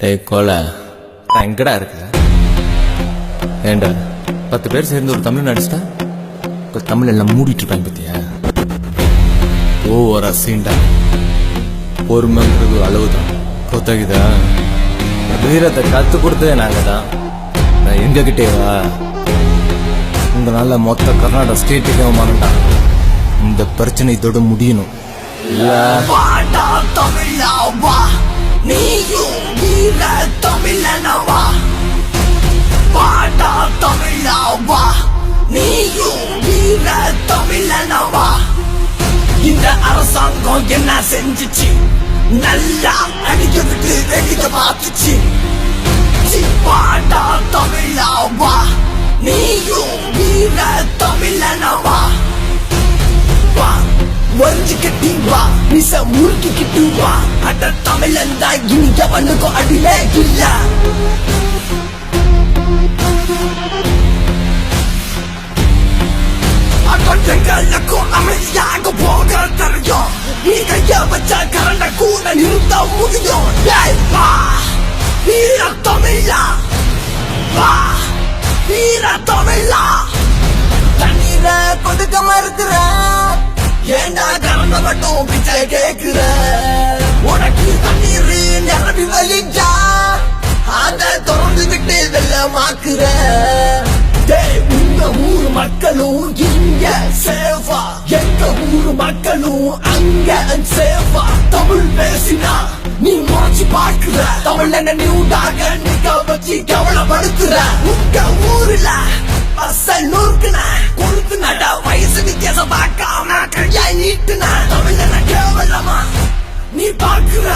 டேய் கோல. நான் எங்கடா இருக்க? ஏண்டா? பத்து பேர் சேர்ந்து ஒரு தமிழ் நடிச்சிட்டா? இப்போ தமிழ் எல்லாம் மூடிட்டு இருப்பாங்க பத்தியா? ஓ ஒரு அசீண்டா பொறுமைங்கிறது ஒரு அளவு தான் கொத்தகுதா? வீரத்தை கத்து கொடுத்ததே நாங்க தான் நான் எங்க கிட்டே வா உங்களால மொத்த கர்நாடகா ஸ்டேட்டுக்கே மாட்டான் இந்த பிரச்சனை இதோட முடியணும். இல்ல. வாடா தமிழாவா நீயும் வீர தமிழனவா வாடா தமிழாவா? நீயும் வீர தமிழனவா இந்த அரசாங்கம் என்ன செஞ்சிச்சு? நல்லா அடிக்க விட்டு வெடிக்க பார்த்துச்சு. பாட்டா தமிழாவா? நீயும் வீர வரிஞ்சு கட்டி வா மிச முறுக்கிக்கிட்டு வா அட தமிழன் தான் இனி எவனுக்கும் அடிலே இல்ல. அக்கொண்டைகளுக்கும் அமைதியாக போக தெரியும் நீ கைய வச்ச கரண்ட கூட நிறுத்த முடியும். வீர தமிழா. வா. வீர தமிழா. தண்ணீர கொதுக்க மறுக்கிற மட்டும் பிச்சை கேக்குற உனக்கு தண்ணீர் நிரம்பி வலிஞ்சா அத திறந்து விட்டு வெள்ளமாக்குற டேய், உங்க ஊர் மக்களும் இங்க சேவா எங்க ஊர் மக்களும் அங்க சேவா தமிழ் பேசினா நீ மாற்றி பார்க்கிற. தமிழ் என்ன நியூடாக நிக்க வச்சு கவலைப்படுத்துற. உங்க ஊர்ல பார்க்காம கையா நீட்டுன கேவலமா? நீ பார்க்கிற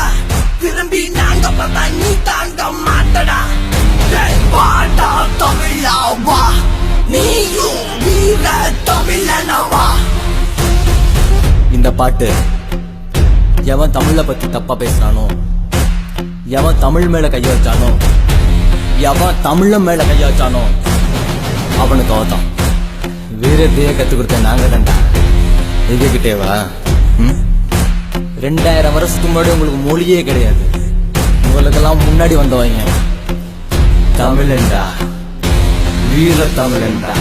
திரும்பி நாங்க பார்த்தா நீ தாங்க மாட்டடா. டேய், வாடா தமிழாவா? நீயும் வீர தமிழனவா? இந்த பாட்டு எவன் தமிழை பத்தி தப்பா பேசுறானோ எவன் தமிழ் மேல கைய வச்சானோ எவன் தமிழ மேல கைய வச்சானோ அவனுக்கு அவதான். வீரத்தையே கத்து கொடுத்த நாங்க தான்டா எங்ககிட்டே ம்? ரெண்டாயிரம் வருஷத்துக்கு முன்னாடி உங்களுக்கு மொழியே கிடையாது. உங்களுக்கெல்லாம் முன்னாடி வந்தவங்க. தமிழன்டா வீர தமிழன்டா